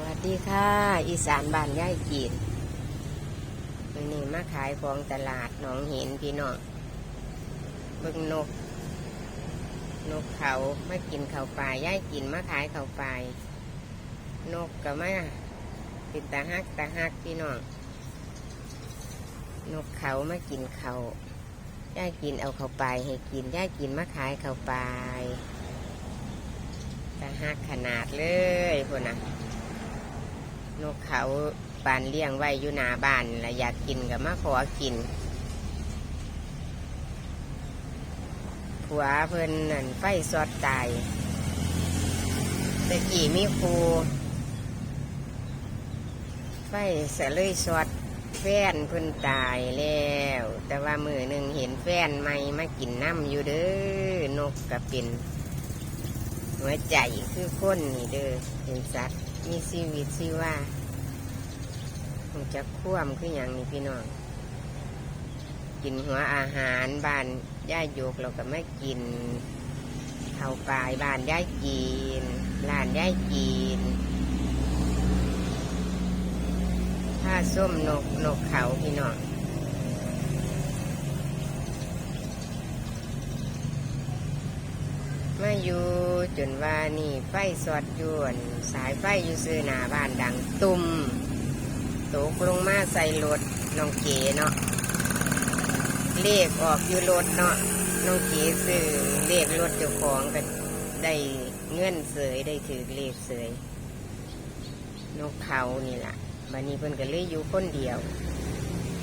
วัสดีค่ะ อีสานบ้านย่ายจีนวันนี้มาขายของตลาดหนองเห็นพี่น้องบิ่งนก นกเขามากินเขาปลาย่ายกินมาขายเขาปลายนกก็มาเป็นตาฮักตาฮักพี่น้องนกเขามากินเขาย่ายกินเอาเขาปลายให้กินย่ายกินมาขายเขาปลายตาฮักขนาดเลยพวกน่ะ นกเขาปานเลี้ยงไว้อยู่หน้าบ้านและอยากกินก็มาขอกิน ผัวเพิ่นนั่นไฟสอดตายตะกี้มีครูไฟเสะเลยสอดแฟนเพิ่นตายแล้ว แต่ว่ามือหนึ่งเห็นแฟนใหม่มากินน้ำอยู่เด้อนกก็เป็นหัวใจคือคนนี่เด้อเป็นสัตว์ มีชีวิตชีว่าคงจะคว่ำคืออย่างนี้พี่น้อง กินหัวอาหารบ้านย่ายโยกเราก็ไม่กินเข้าปลายบ้านย่ายกินร้านย่ายกินผ้าส้มนกนกเขาพี่น้องมาอยู่ จนว่านี่ไฟสอดยวนสายไฟอยู่ซื้อหนาบ้านดังตุ่มตกลงมาใส่รถน้องเก๋เนาะเลขออกอยู่รถเนาะน้องเก๋ซื้อเลขรถเจ้าของก็ได้เงื่อนเสยได้ถือเลขเสยนกเขานี่แหละบันนี้เพิ่นก็เลยอยู่คนเดียว